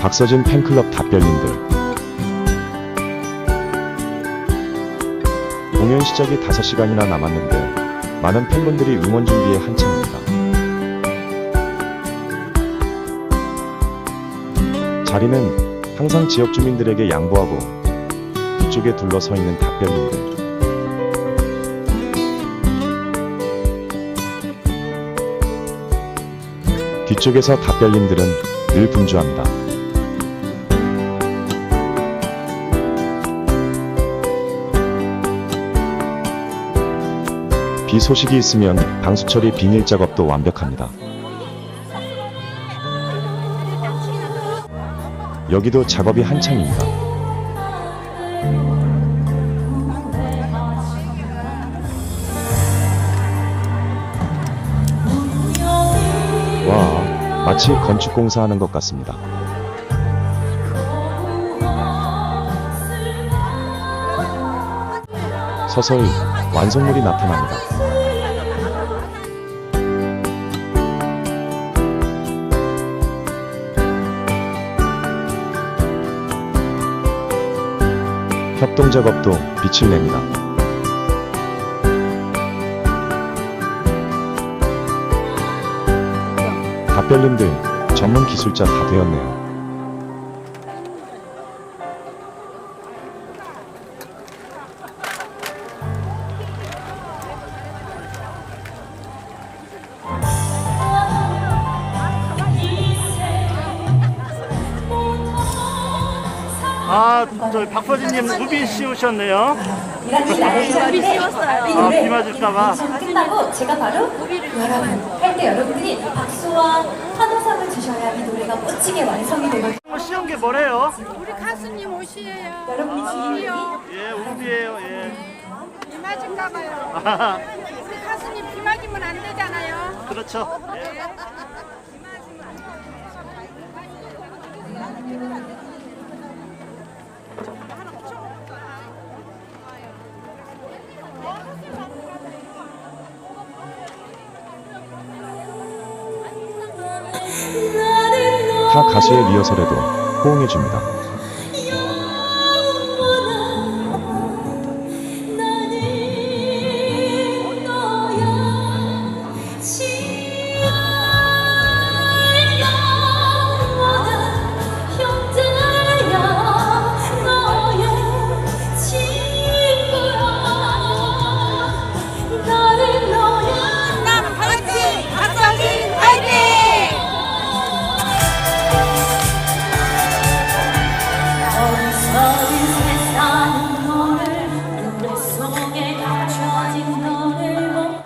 박서진 팬클럽 답변님들 공연 시작이 5시간이나 남았는데 많은 팬분들이 응원 준비에 한창입니다. 자리는 항상 지역 주민들에게 양보하고 뒤쪽에 둘러서 있는 답변님들 뒤쪽에서 답변님들은 늘 분주합니다. 비 소식이 있으면 방수 처리 비닐 작업도 완벽합니다. 여기도 작업이 한창입니다. 와, 마치 건축 공사 하는 것 같습니다. 서서히 완성물이 나타납니다. 협동 작업도 빛을 냅니다. 답변님들 전문 기술자 다 되었네요. 아, 저 박서진님 씨 오셨네요. 이란이 나를 씌웠어요. 아, 비 맞을까봐. 끝나고 제가 바로 여러분 할 때 여러분들이 박수와 환호성을 주셔야 이 노래가 멋지게 완성이 되거든요. 뭐 쉬운 게 뭐래요? 우리 가수님 옷이에요. 여러분이 지금 이요. 예, 우비예요. 예. 비 맞을까봐요. 아하, 우리 가수님 비 맞으면 안 되잖아요. 그렇죠. 예. 타 가수의 리허설에도 호응해줍니다.